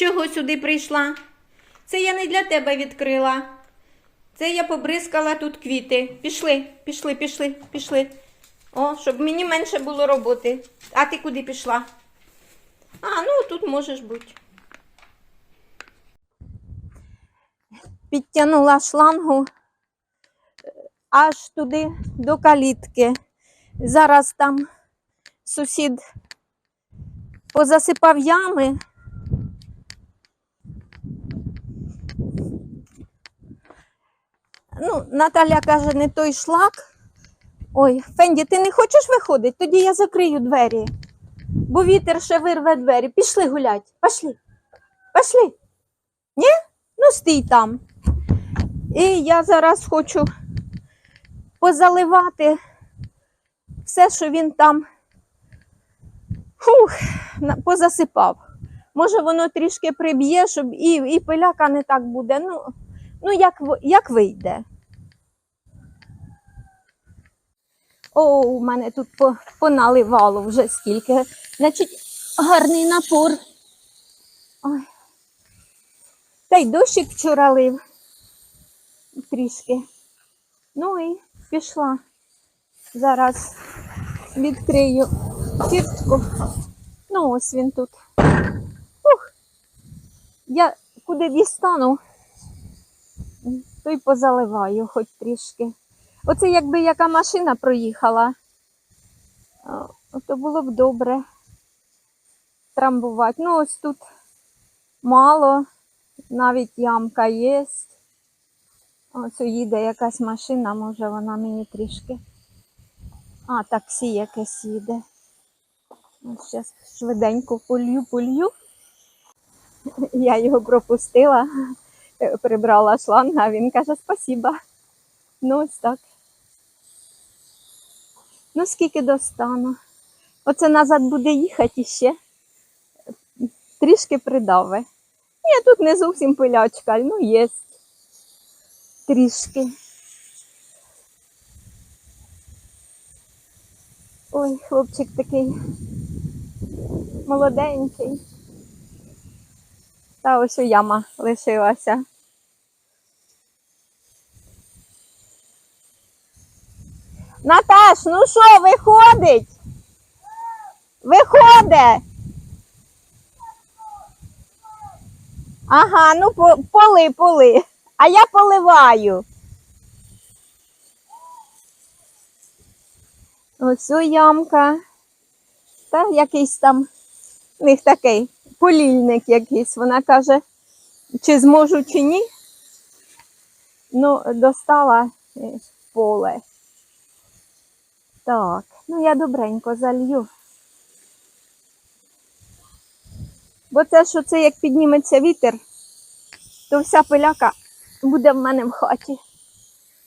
Чого сюди прийшла? Це я не для тебе відкрила. Це я побризкала тут квіти. Пішли, пішли, пішли, пішли. О, щоб мені менше було роботи. А ти куди пішла? А, ну тут можеш бути. Підтягнула шлангу е, аж туди до калітки. Зараз там сусід позасипав ями. Ну, Наталя каже, не той шлак. Ой, Фенді, ти не хочеш виходити? Тоді я закрию двері. Бо вітер ще вирве двері. Пішли гулять. Пішли. Пішли. Ні? Ну, стій там. І я зараз хочу позаливати все, що він там фух, позасипав. Може, воно трішки приб'є, щоб і, і пиляка не так буде. Ну, ну як, як вийде. О, у мене тут поналивало вже скільки. Значить, гарний напор. Ой. Та й дощик вчора лив трішки. Ну і пішла. Зараз відкрию фіртку. Ну, ось він тут. Ух. Я куди дістану, то й позаливаю хоч трішки. Оце якби яка машина проїхала, то було б добре трамбувати. Ну, ось тут мало, навіть ямка є. Ось їде якась машина, може вона мені трішки. А, таксі якесь їде. Зараз швиденько полью, полью. Я його пропустила, е, прибрала шланг, а він каже спасіба. Ну, ось так. Ну, скільки достану. Оце назад буде їхати іще. Трішки придаве. Ні, тут не зовсім пилячка, ну є. Трішки. Ой, хлопчик такий молоденький. Та ось у яма лишилася. Наташ, ну що, виходить? Виходить. Ага, ну поли, поли. А я поливаю. Ось о ямка. Та якийсь там в них такий полільник якийсь. Вона каже, чи зможу, чи ні. Ну, достала е, поле. Так, ну я добренько залью. Бо це, що це як підніметься вітер, то вся пиляка буде в мене в хаті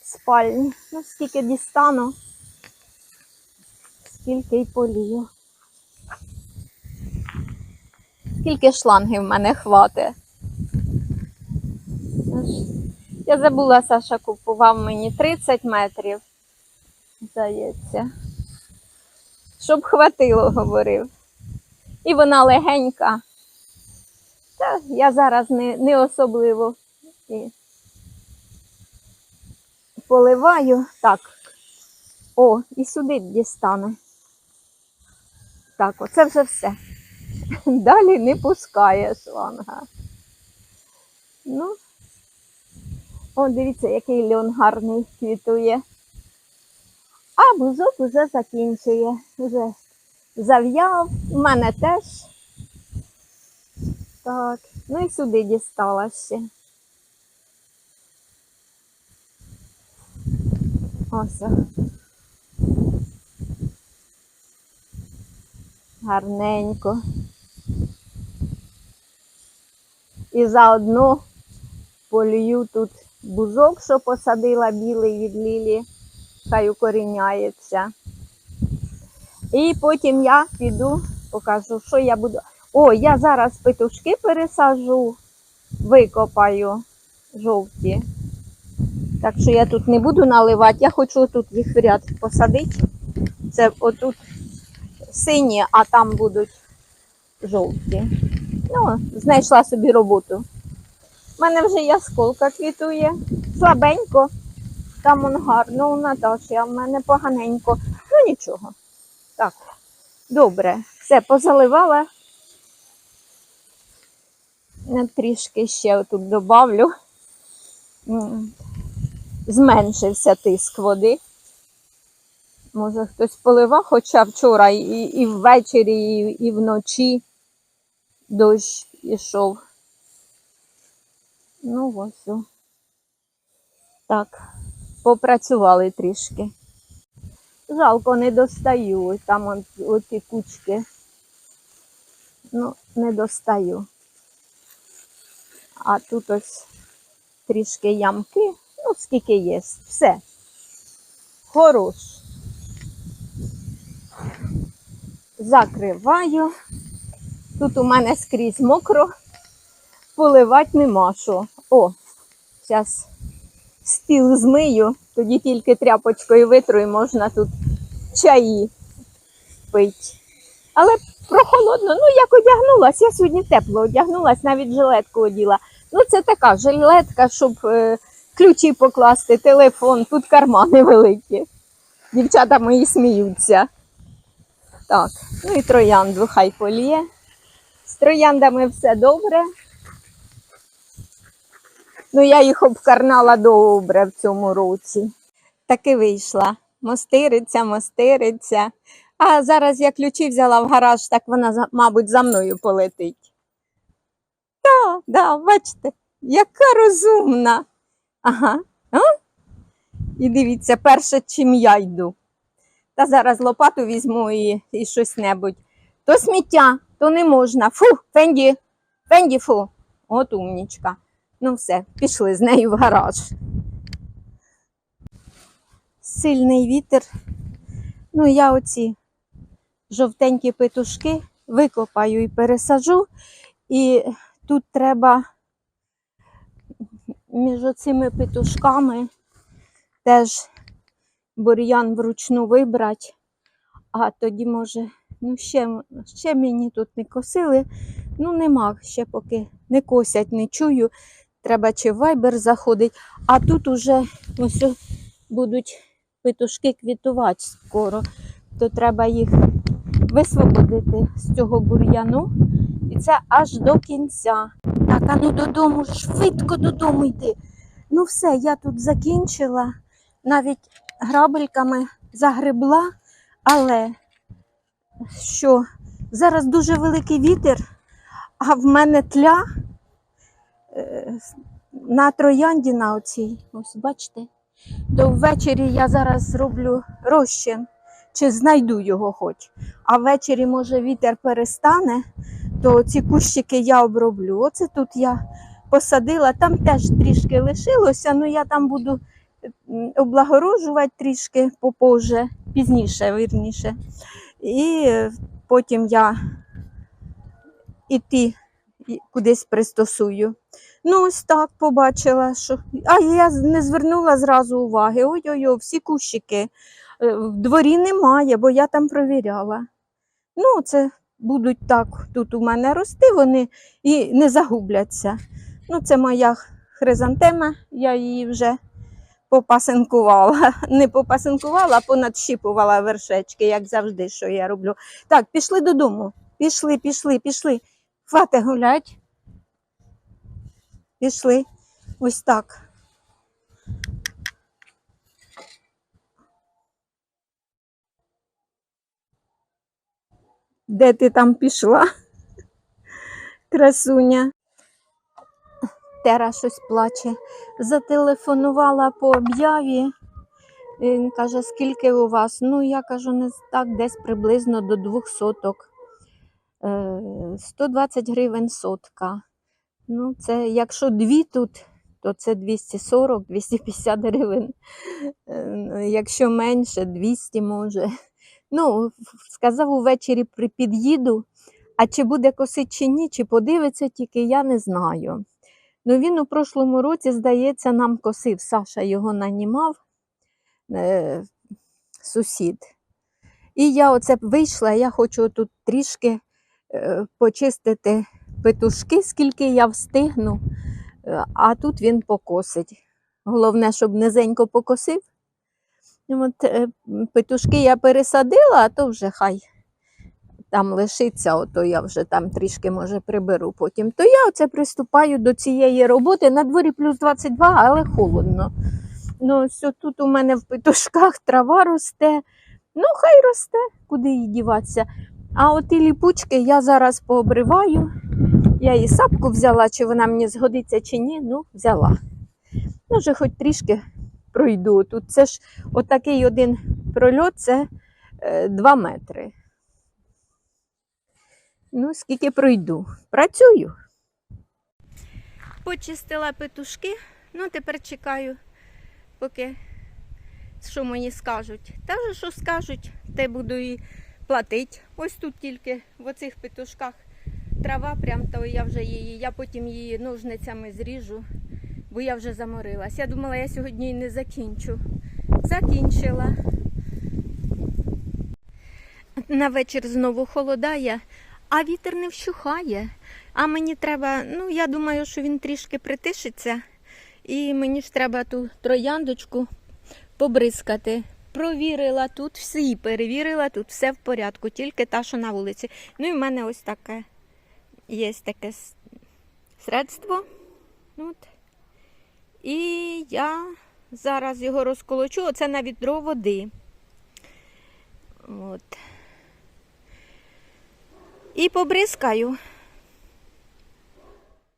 в спальні. Ну, скільки дістану, скільки й полію. Скільки шлангів в мене хватить. Я забула, Саша купував мені 30 метрів, здається. Щоб хватило, говорив. І вона легенька. Та я зараз не, не особливо і поливаю. Так. О, і сюди дістане. Так, оце вже все. Далі не пускає шланга. Ну, о, дивіться, який льон гарний квітує. А бузок уже закінчує. Вже зав'яв. У мене теж. Так, ну і сюди дістала ще. Ось. Гарненько. І заодно полью тут бузок, що посадила білий від лілі, хай укоріняється. І потім я піду, покажу, що я буду. О, я зараз петушки пересажу, викопаю жовті. Так що я тут не буду наливати, я хочу тут їх в ряд посадити. Це отут сині, а там будуть жовті. Ну, знайшла собі роботу. У мене вже ясколка квітує, слабенько. Там он гарно у Наташі, а в мене поганенько. Ну нічого. Так, добре. Все, позаливала. Трішки ще отут добавлю. Зменшився тиск води. Може, хтось поливав, хоча вчора і, і ввечері, і, і вночі дощ ішов. Ну, ось. Так, попрацювали трішки. Жалко, не достаю. Там оті кучки. Ну, не достаю. А тут ось трішки ямки. Ну, скільки є. Все. Хорош. Закриваю. Тут у мене скрізь мокро. Поливати нема що. О, зараз стіл змию, тоді тільки тряпочкою витру і можна тут чаї пити. Але прохолодно, ну як одягнулась, я сьогодні тепло одягнулась, навіть жилетку оділа. Ну, це така жилетка, щоб е, ключі покласти, телефон, тут кармани великі. Дівчата мої сміються. Так, ну і троянду хай поліє. З трояндами все добре. Ну, я їх обкарнала добре в цьому році. Таки вийшла. Мостириця, мостириця. А зараз я ключі взяла в гараж, так вона, мабуть, за мною полетить. Так, да, бачите, яка розумна. Ага. А? І дивіться, перше, чим я йду. Та зараз лопату візьму і, і щось небудь. То сміття, то не можна. Фу, Фенді, Фенді, фу. От умнічка. Ну все, пішли з нею в гараж. Сильний вітер. Ну, я оці жовтенькі петушки викопаю і пересажу. І тут треба між оцими петушками теж бур'ян вручну вибрати. А тоді, може, ну ще, ще мені тут не косили. Ну, нема ще поки не косять, не чую. Треба чи вайбер заходить. А тут уже ось будуть петушки квітувати скоро. То треба їх висвободити з цього бур'яну. І це аж до кінця. Так, а ну додому, швидко додому йди. Ну все, я тут закінчила. Навіть грабельками загребла, але що зараз дуже великий вітер, а в мене тля на троянді на оцій. Ось бачите? То ввечері я зараз зроблю розчин, чи знайду його хоч. А ввечері, може, вітер перестане, то ці кущики я оброблю. Оце тут я посадила, там теж трішки лишилося, але я там буду м, облагорожувати трішки попозже, пізніше, вірніше. І е, потім я і ті і кудись пристосую. Ну, ось так побачила, що. А я не звернула зразу уваги. Ой-ой-ой, всі кущики. Е, В дворі немає, бо я там провіряла. Ну, це будуть так тут у мене рости, вони і не загубляться. Ну, це моя хризантема, я її вже попасинкувала. Не попасинкувала, а понадщіпувала вершечки, як завжди, що я роблю. Так, пішли додому. Пішли, пішли, пішли. Хвати гулять. Пішли. Ось так. Де ти там пішла? Красуня. Тера щось плаче. Зателефонувала по об'яві. Він каже, скільки у вас? Ну, я кажу, не так, десь приблизно до двох соток. Е, 120 гривень сотка. Ну, це якщо дві тут, то це 240-250 гривень. Е, Якщо менше, 200 може. Ну, сказав увечері під'їду, а чи буде косить чи ні, чи подивиться тільки, я не знаю. Ну, він у прошлому році, здається, нам косив. Саша його нанімав, е, сусід. І я оце вийшла, я хочу тут трішки е, почистити петушки, скільки я встигну, Е, а тут він покосить. Головне, щоб низенько покосив. От, е, петушки я пересадила, а то вже хай там лишиться, ото я вже там трішки може приберу потім. То я оце приступаю до цієї роботи. На дворі плюс 22, але холодно. Ну, все тут у мене в петушках трава росте. Ну, хай росте, куди їй діватися. А от і ліпучки я зараз пообриваю. Я її сапку взяла, чи вона мені згодиться, чи ні. Ну, взяла. Ну, вже хоч трішки пройду. Тут це ж отакий один прольот, це 2 метри. Ну, скільки пройду. Працюю. Почистила петушки, ну тепер чекаю, поки що мені скажуть. Та що скажуть, те буду і платити. Ось тут тільки в оцих петушках трава, прям то я вже її, я потім її ножницями зріжу, бо я вже заморилась. Я думала, я сьогодні і не закінчу. Закінчила. На вечір знову холодає, а вітер не вщухає. А мені треба, ну я думаю, що він трішки притишиться. І мені ж треба ту трояндочку побризкати. Провірила тут всі, перевірила, тут все в порядку, тільки та, що на вулиці. Ну і в мене ось таке є таке средство. От. І я зараз його розколочу. Оце на відро води. От. І побризкаю.